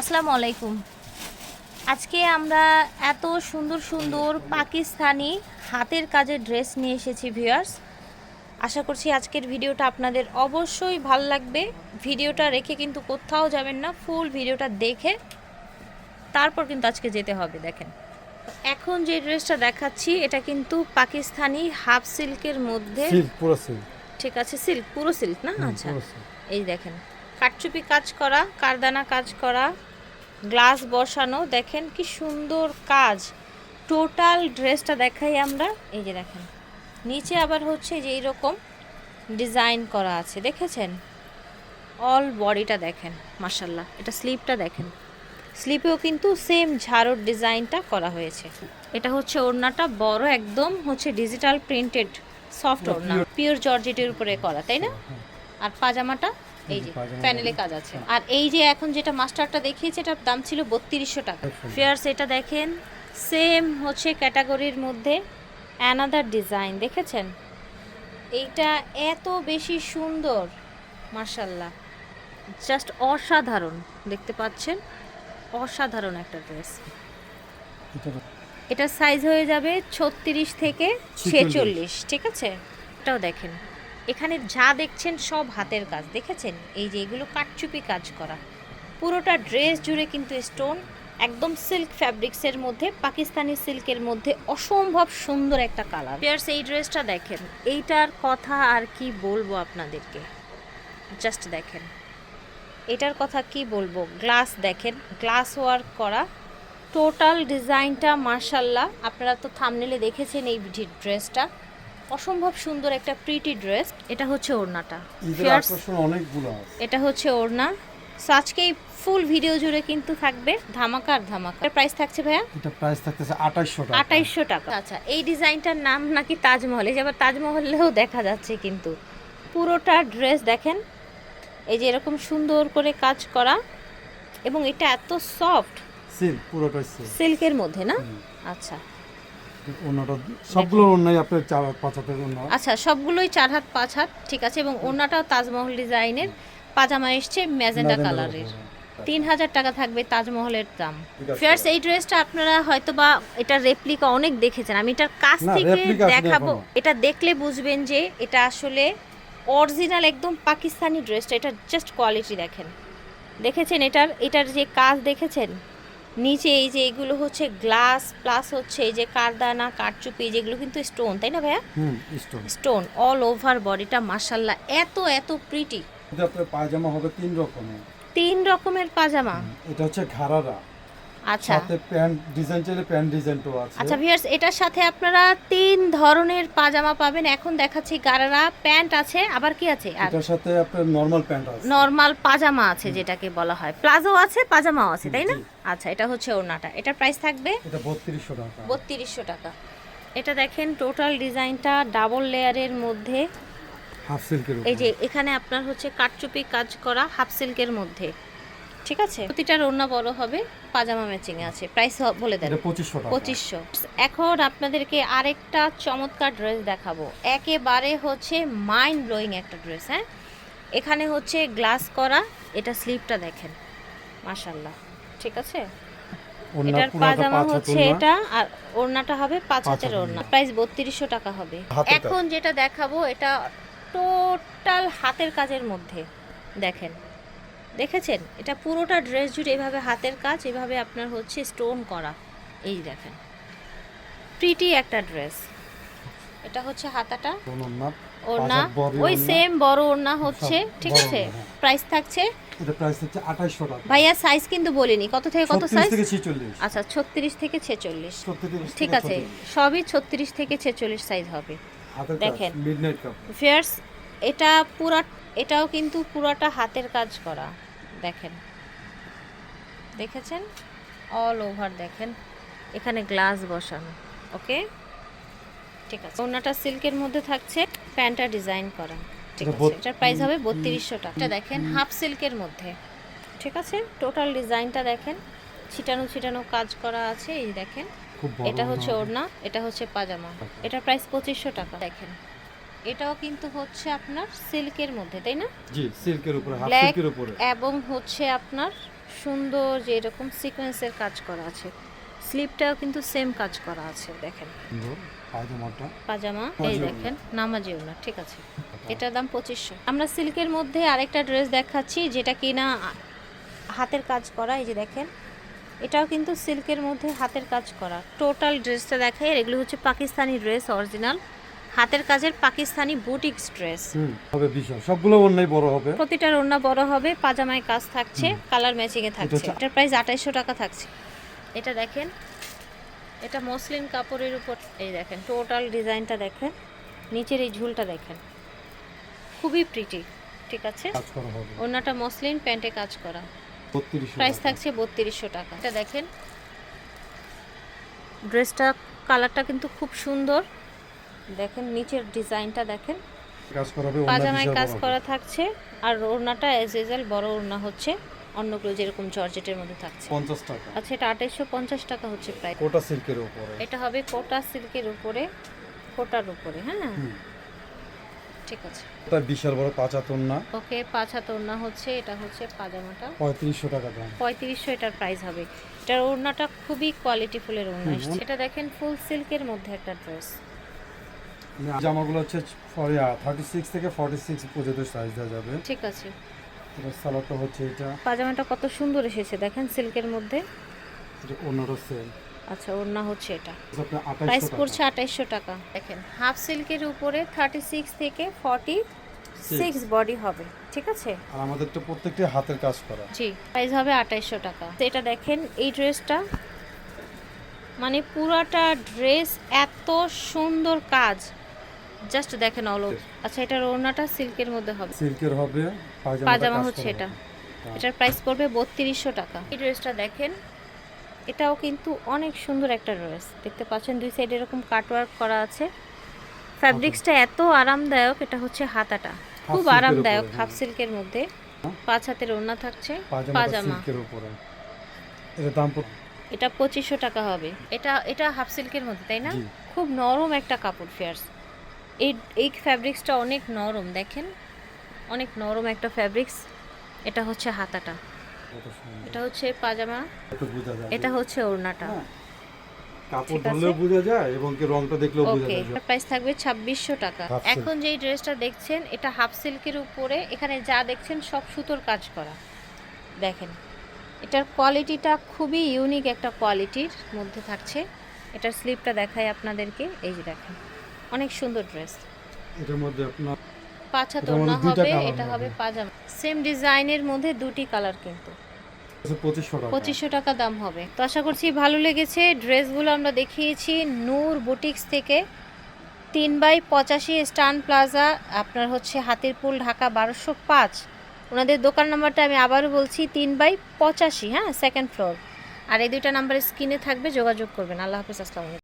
আসসালামু আলাইকুম। আজকে আমরা এত সুন্দর সুন্দর পাকিস্তানি হাতের কাজের ড্রেস নিয়ে এসেছি ভিউয়ার্স আশা করছি আজকের ভিডিওটা আপনাদের অবশ্যই ভালো লাগবে। ভিডিওটা রেখে কিন্তু কোথাও যাবেন না ফুল ভিডিওটা দেখে তারপর কিন্তু আজকে যেতে হবে দেখেন। এখন যে ড্রেসটা দেখাচ্ছি এটা কিন্তু পাকিস্তানি হাফ সিল্কের মধ্যে পুরো সিল্ক। ঠিক আছে সিল্ক পুরো সিল্ক না? আচ্ছা। এই দেখেন কাটচুপি কাজ করা কারদানা কাজ করা গ্লাস বসানো দেখেন কি সুন্দর কাজ। টোটাল ড্রেসটা দেখাই আমরা। এই যে দেখেন নিচে আবার হচ্ছে যে এইরকম ডিজাইন করা আছে দেখেছেন? অল বডিটা দেখেন মাসাল্লাহ এটা স্লিপটা দেখেন। স্লিপেও কিন্তু সেম ঝাড়ুর ডিজাইনটা করা হয়েছে। এটা হচ্ছে ওড়নাটা বড় একদম হচ্ছে ডিজিটাল প্রিন্টেড সফট ওড়না পিওর জর্জেটের উপরে করা তাই না? আর পাজামাটা এই যে প্যানেলে কাজ আছে। আর এই যে এখন যেটা মাস্টারটা দেখিয়েছে এটার দাম ছিল বত্রিশশো টাকা। ফেয়ার্স এটা দেখেন সেম হচ্ছে ক্যাটাগরির মধ্যে অ্যানাদার ডিজাইন দেখেছেন? এইটা এত বেশি সুন্দর মার্শাল্লাহ জাস্ট অসাধারণ দেখতে পাচ্ছেন? অসাধারণ একটা ড্রেস এটা সাইজ হয়ে যাবে ছত্রিশ থেকে ছেচল্লিশ ঠিক আছে? এটাও দেখেন। এখানে যা দেখছেন সব হাতের কাজ, দেখেছেন? এই যে এগুলো কাটচুপি কাজ করা। পুরোটা ড্রেস জুড়ে কিন্তু স্টোন একদম সিল্ক ফ্যাব্রিক্সের মধ্যে, পাকিস্তানি সিল্কের মধ্যে অসম্ভব সুন্দর একটা কালার। পেয়ার্স এই ড্রেসটা দেখেন। এইটার কথা আর কি বলব আপনাদেরকে? জাস্ট দেখেন। এটার কথা কি বলব? গ্লাস দেখেন। গ্লাস ওয়ার্ক করা। টোটাল ডিজাইনটা মার্শাল্লাহ আপনারা তো থামনেলে দেখেছেন এই ড্রেসটা। অসম্ভব সুন্দর একটা প্রিটি ড্রেস এটা হচ্ছে ওড়নাটা। এটা হচ্ছে ওড়না। সো আজকে এই ফুল ভিডিও জুড়ে কিন্তু থাকবে ধামাকার ধামাকা। প্রাইস থাকছে ভাইয়া? এটা প্রাইস থাকতেছে আঠাইশশো টাকা। আঠাইশশো টাকা। আচ্ছা এই ডিজাইনটার নাম নাকি তাজমহল? এই যে আবার তাজমহলেও দেখা যাচ্ছে কিন্তু। পুরোটা ড্রেস দেখেন। এই যে এরকম সুন্দর করে কাজ করা। এবং এটা এত সফট সিল্ক সিল্ক সিল্কের মধ্যে না? আচ্ছা। অন্যটা সবগুলো অন্যায় আপনার চার হাত পাঁচ হাতের অন্য আচ্ছা সবগুলোই চার হাত পাঁচ হাত ঠিক আছে এবং ওড়নাটাও তাজমহল ডিজাইনের পাজামা এসছে ম্যাজেন্ডা কালারের। তিন হাজার টাকা থাকবে তাজমহলের দাম। ঠিক এই ড্রেসটা আপনারা হয়তো বা এটা রেপ্লিকা অনেক দেখেছেন। আমি এটার কাছ থেকে দেখাবো। এটা দেখলে বুঝবেন যে এটা আসলে অরিজিনাল একদম পাকিস্তানি ড্রেসটা। এটা জাস্ট কোয়ালিটি দেখেন। দেখেছেন এটার এটার যে কাজ দেখেছেন? নিচে এই যে এগুলো হচ্ছে গ্লাস প্লাস হচ্ছে এই যে কারদানা কারচুপি যেগুলো কিন্তু স্টোন তাই না ভাইয়া? হুম স্টোন স্টোন অল ওভার বডিটা মাসাল্লাহ এত এত প্রিটি এটা আপনার পায়জামা হবে তিন রকমের। তিন রকমের পাজামা এটা হচ্ছে ঘাড়ারা। আচ্ছা। সাথে প্যান্ট ডিজাইন চাইলে প্যান্ট ডিজাইনটাও আছে। আচ্ছা ভিউয়ার্স এটার সাথে আপনারা তিন ধরনের পাজামা পাবেন। এখন দেখাচ্ছি গারারা প্যান্ট আছে আবার কি আছে? আর এটার সাথে আপনার নর্মাল প্যান্ট আছে। নর্মাল পাজামা আছে যেটাকে বলা হয়। প্লাজো আছে পাজামাও আছে তাই না? আচ্ছা এটা হচ্ছে ওড়নাটা। এটার প্রাইস থাকবে? এটা টাকা। বত্রিশশো টাকা। এটা দেখেন টোটাল ডিজাইনটা ডাবল লেয়ারের মধ্যে। হাফ সিল্কের এই যে এখানে আপনার হচ্ছে কাটচুপি কাজ করা হাফ সিল্কের মধ্যে। ঠিক আছে? প্রতিটার ওড়না বড় হবে পাজামা ম্যাচিং আছে। প্রাইস বলে দেন। এটা পঁচিশশো টাকা। পঁচিশশো। এখন আপনাদেরকে আরেকটা চমৎকার ড্রেস দেখাবো। একেবারে হচ্ছে মাইন্ড ব্লোয়িং একটা ড্রেস হ্যাঁ? এখানে হচ্ছে গ্লাস করা এটা স্লিপটা দেখেন। মাশাল্লাহ ঠিক আছে? এটার পাজামা হচ্ছে এটা আর ওড়নাটা হবে পাঁচ হাতের ওড়না। প্রাইস বত্রিশশো টাকা হবে। এখন যেটা দেখাবো এটা টোটাল হাতের কাজের মধ্যে। দেখেন। দেখেছেন? এটা পুরোটা ড্রেস জুড়ে এভাবে হাতের কাজ এভাবে আপনার হচ্ছে স্টোন করা। এই দেখেন। প্রিটি একটা ড্রেস এটা হচ্ছে হাতাটা। ওড়না ওই। সেম বড় ওড়না হচ্ছে ঠিক আছে? ওড়না, হ্যাঁ। প্রাইস থাকছে? এটা প্রাইস হচ্ছে আঠাইশশো টাকা। ভাইয়া সাইজ কিন্তু বলিনি। কত থেকে কত 36 সাইজ আচ্ছা ছত্রিশ থেকে ছেচল্লিশ। ঠিক আছে। সবই ছত্রিশ থেকে ছেচল্লিশ সাইজ হবে। দেখেন। ফেয়ার্স এটা পুরা এটাও কিন্তু পুরাটা হাতের কাজ করা। দেখেন। দেখেছেন? অল ওভার দেখেন। এখানে গ্লাস বসানো ওকে ঠিক আছে। ওনাটা সিল্কের মধ্যে থাকছে প্যান্টটা ডিজাইন করা। ঠিক আছে এটার প্রাইস হবে বত্রিশশো টাকা। দেখেন হাফ সিল্কের মধ্যে। ঠিক আছে? টোটাল ডিজাইনটা দেখেন। ছিটানো ছিটানো কাজ করা আছে এই দেখেন। এটা হচ্ছে ওড়না। এটা হচ্ছে পাজামা। এটার প্রাইস পঁচিশশো টাকা। দেখেন। এটাও কিন্তু হচ্ছে আপনার সিল্কের মধ্যে তাই না? জি সিল্কের উপরে হাফ সিল্কের উপরে। এবং হচ্ছে আপনার সুন্দর যে এরকম সিকোয়েন্সের কাজ করা আছে। স্লিপটাও কিন্তু সেম কাজ করা আছে দেখেন। পায়জামাটা। পাজামা এই দেখেন নামাজি ওনা ঠিক আছে। এটার দাম পঁচিশশো। আমরা সিল্কের মধ্যে আরেকটা ড্রেস দেখাচ্ছি যেটা কিনা হাতের কাজ করা এই যে দেখেন। এটাও কিন্তু সিল্কের মধ্যে হাতের কাজ করা। টোটাল ড্রেসটা দেখে এগুলো হচ্ছে পাকিস্তানি ড্রেস অরিজিনাল। হাতের কাজের পাকিস্তানি বুটিক্স ড্রেস হুম হবে বিশাল সবগুলো অন্যায় বড় হবে। প্রতিটার ওড়না বড় হবে পাজামায় কাজ থাকছে কালার ম্যাচিং এ থাকছে। এটার প্রাইস আঠাইশশো টাকা থাকছে। এটা দেখেন এটা মসলিন কাপড়ের উপর এই দেখেন টোটাল ডিজাইনটা দেখেন নিচের এই ঝুলটা দেখেন। খুবই প্রিটি ঠিক আছে? ওড়নাটা মসলিন প্যান্টে কাজ করা। প্রাইস থাকছে বত্রিশশো টাকা। এটা দেখেন ড্রেসটা কালারটা কিন্তু খুব সুন্দর। দেখেন নিচের ডিজাইনটা দেখেন। কাজ করা হবে অন্য পাজামায় কাজ করা থাকছে আর ওড়নাটা এজ এজাল বড় ওড়না হচ্ছে অন্যগুলো যেরকম জর্জেটের মধ্যে থাকছে। পঞ্চাশ টাকা। আচ্ছা এটা আঠাইশশো পঞ্চাশ টাকা হচ্ছে প্রায় কোটা সিল্কের উপরে। এটা হবে কোটা সিল্কের উপরে কোটার উপরে হ্যাঁ। ঠিক আছে। এটা বিশাল বড় পাঁচাতন না ওকে পাঁচ হাত ওড়না হচ্ছে এটা হচ্ছে পাজামাটা। পঁয়ত্রিশশো টাকা দাম। পঁয়ত্রিশশো এটার প্রাইস হবে। এটার ওড়নাটা খুবই কোয়ালিটি ফুলের ওড়না। এটা দেখেন ফুল সিল্কের মধ্যে একটা ড্রেস জামাগুলো হচ্ছে থার্টি সিক্স থেকে ফর্টি সিক্স পর্যন্ত সাইজ দেওয়া যাবে। ঠিক আছে। এটা সালোয়ারটা হচ্ছে এটা। পাজামাটা কত সুন্দর এসেছে দেখেন সিল্কের মধ্যে। এটা অন্যটা সেল আচ্ছা ওড়না হচ্ছে এটা। প্রাইস পড়ছে আঠাইশশো টাকা। দেখেন হাফ সিল্কের উপরে থার্টি সিক্স থেকে ফর্টি সিক্স বডি হবে ঠিক আছে? আর আমাদেরটা প্রত্যেকটি হাতের কাজ করা। জি প্রাইস হবে আঠাইশশো টাকা। তো এটা দেখেন এই ড্রেসটা মানে পুরাটা ড্রেস এত সুন্দর কাজ। জাস্ট দেখেন অল আচ্ছা এটার ওড়নাটা সিল্কের মধ্যে হবে। সিল্কের হবে পাজামা হচ্ছে এটা। হ্যাঁ। এটার প্রাইস পড়বে বত্রিশশো টাকা। এই ড্রেসটা দেখেন এটাও কিন্তু অনেক সুন্দর একটা ড্রেস দেখতে পাচ্ছেন দুই সাইড এরকম কাটওয়ার্ক করা আছে। ফ্যাব্রিক্সটা এত আরামদায়ক এটা হচ্ছে হাতাটা। খুব আরামদায়ক হাফ হ্যাঁ। সিল্কের মধ্যে। হ্যাঁ। পাঁচ হাতের ওড়না থাকছে পাজামা সিল্কের উপরে। এটা দাম এটা পঁচিশশো টাকা হবে। এটা এটা হাফ সিল্কের মধ্যে তাই না? খুব নরম একটা কাপড় ফেয়ার্স এই এই ফ্যাব্রিক্সটা অনেক নরম দেখেন? অনেক নরম একটা ফ্যাব্রিক্স এটা হচ্ছে হাতাটা। এটা হচ্ছে পাজামা। এটা হচ্ছে ওড়নাটা। হ্যাঁ। কাপড় ঠিক আছে। ধরলেও বোঝা যায় এবং কি রংটা দেখলেও বোঝা ওকে যায়। এটার প্রাইস থাকবে ছাব্বিশশো টাকা। এখন যেই ড্রেসটা দেখছেন এটা হাফ সিল্কের উপরে। এখানে যা দেখছেন সব সুতোর কাজ করা। দেখেন এটার কোয়ালিটিটা খুবই ইউনিক একটা কোয়ালিটির মধ্যে থাকছে। এটার স্লিপটা দেখাই আপনাদেরকে। এই যে দেখেন। অনেক সুন্দর ড্রেস। এটার মধ্যে আপনার পাঁচ হাত ওড়না হবে এটা হবে। পাজামা। সেম ডিজাইনের মধ্যে দুটি কালার কিন্তু। পঁচিশশো টাকা। পঁচিশশো টাকা দাম হবে। তো আশা করছি ভালো লেগেছে। ড্রেসগুলো আমরা দেখিয়েছি নূর বুটিক্স থেকে। তিন বাই পঁচাশি স্টান প্লাজা আপনার হচ্ছে হাতিরপুল ঢাকা বারোশো পাঁচ। ওনাদের দোকান নাম্বারটা আমি আবারও বলছি তিন বাই পঁচাশি হ্যাঁ সেকেন্ড ফ্লোর আর এই দুইটা নাম্বার স্ক্রিনে থাকবে যোগাযোগ করবেন। আল্লাহ হাফিজ আসসালামু আলাইকুম।